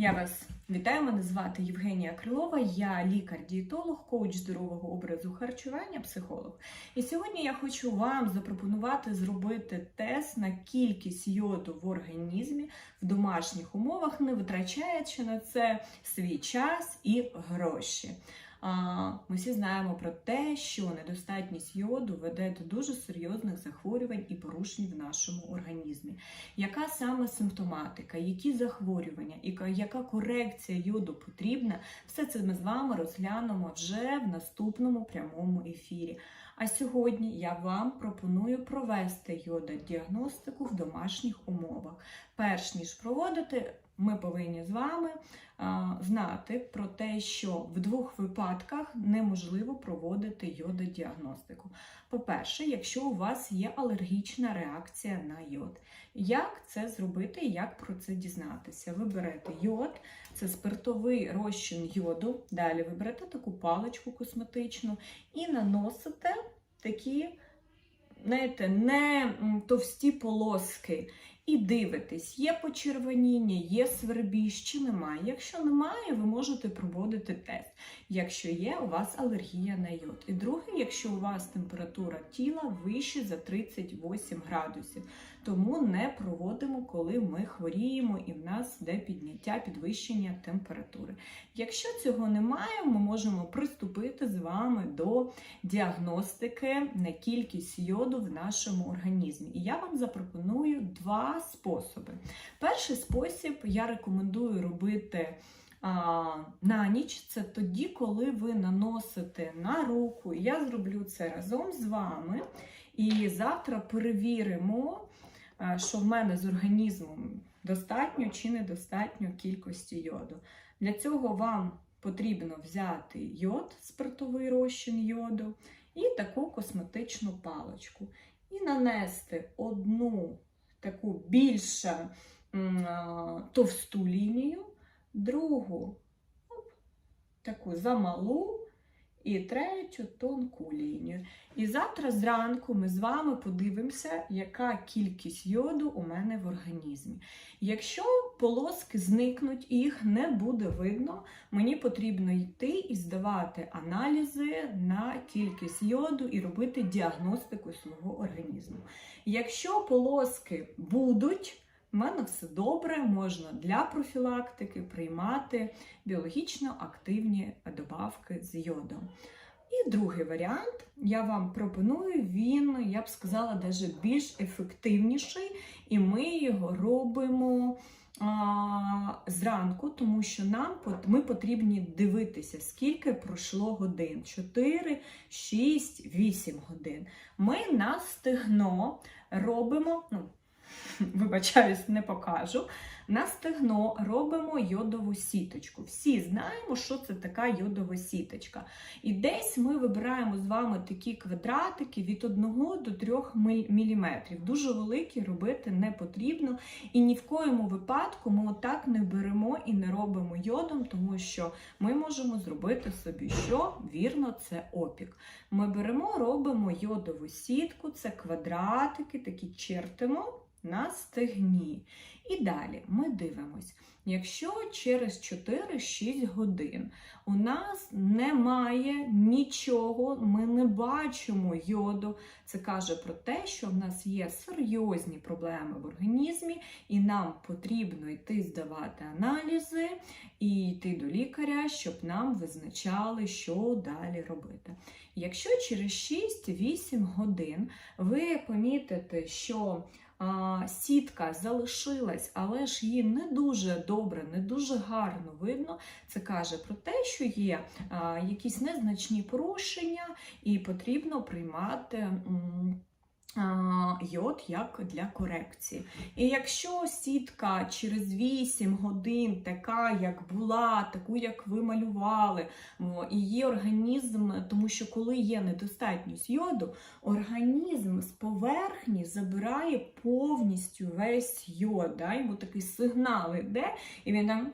Я вас вітаю, мене звати Євгенія Крилова, я лікар-дієтолог, коуч здорового образу харчування, психолог. І сьогодні я хочу вам запропонувати зробити тест на кількість йоду в організмі в домашніх умовах, не витрачаючи на це свій час і гроші. Ми всі знаємо про те, що недостатність йоду веде до дуже серйозних захворювань і порушень в нашому організмі. Яка саме симптоматика, які захворювання, і яка корекція йоду потрібна, все це ми з вами розглянемо вже в наступному прямому ефірі. А сьогодні я вам пропоную провести йододіагностику в домашніх умовах. Перш ніж проводити, ми повинні з вами знати про те, що в двох випадках неможливо проводити йододіагностику. По-перше, якщо у вас є алергічна реакція на йод. Як це зробити і як про це дізнатися? Ви берете йод, це спиртовий розчин йоду. Далі ви берете таку паличку косметичну і наносите такі, знаєте, не товсті полоски. І дивитесь, є почервоніння, є свербіж чи немає. Якщо немає, ви можете проводити тест. Якщо є, у вас алергія на йод. І друге, якщо у вас температура тіла вище за 38 градусів. Тому не проводимо, коли ми хворіємо і в нас йде підняття, підвищення температури. Якщо цього немає, ми можемо приступити з вами до діагностики на кількість йоду в нашому організмі. І я вам запропоную два способи. Перший спосіб я рекомендую робити. На ніч це тоді, коли ви наносите на руку. Я зроблю це разом з вами. І завтра перевіримо, що в мене з організмом достатньо чи недостатньо кількості йоду. Для цього вам потрібно взяти йод, спиртовий розчин йоду, і таку косметичну паличку. І нанести одну таку більш товсту лінію, другу таку замалу. І третю тонку лінію. І завтра зранку ми з вами подивимося, яка кількість йоду у мене в організмі. Якщо полоски зникнуть і їх не буде видно, мені потрібно йти і здавати аналізи на кількість йоду і робити діагностику свого організму. Якщо полоски будуть, в мене все добре, можна для профілактики приймати біологічно активні добавки з йодом. І другий варіант я вам пропоную, він, я б сказала, навіть більш ефективніший, і ми його робимо а, зранку, тому що нам ми потрібні дивитися, скільки пройшло годин: 4, 6, 8 годин. Ми на стегно робимо, ну, вибачаюсь, не покажу. На стегно робимо йодову сіточку. Всі знаємо, що це така йодова сіточка. І десь ми вибираємо з вами такі квадратики від 1 до 3 мм. Дуже великі робити не потрібно. І ні в коєму випадку ми отак не беремо і не робимо йодом, тому що ми можемо зробити собі що? Вірно, це опік. Ми беремо, робимо йодову сітку, це квадратики, такі чертимо на стегні. І далі ми дивимось, якщо через 4-6 годин у нас немає нічого, ми не бачимо йоду, це каже про те, що в нас є серйозні проблеми в організмі, і нам потрібно йти здавати аналізи і йти до лікаря, щоб нам визначали, що далі робити. Якщо через 6-8 годин ви помітите, що сітка залишилась, але ж її не дуже добре, не дуже гарно видно. Це каже про те, що є якісь незначні порушення, і потрібно приймати. Йод як для корекції. І якщо сітка через 8 годин така, як була, таку, як ви малювали, її організм, тому що коли є недостатність йоду, організм з поверхні забирає повністю весь йод. Да? Йому такий сигнал іде, і він там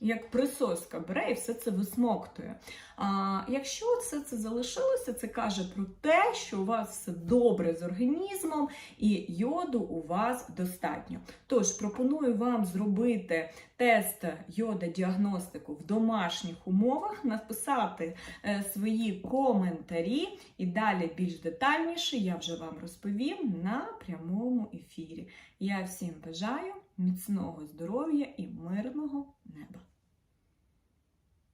як присоска бере і все це висмоктує. А якщо все це залишилося, це каже про те, що у вас все добре з організмом і йоду у вас достатньо. Тож пропоную вам зробити тест йода-діагностику в домашніх умовах, написати е, свої коментарі, і далі більш детальніше я вже вам розповім на прямому ефірі. Я всім бажаю міцного здоров'я і мирного неба.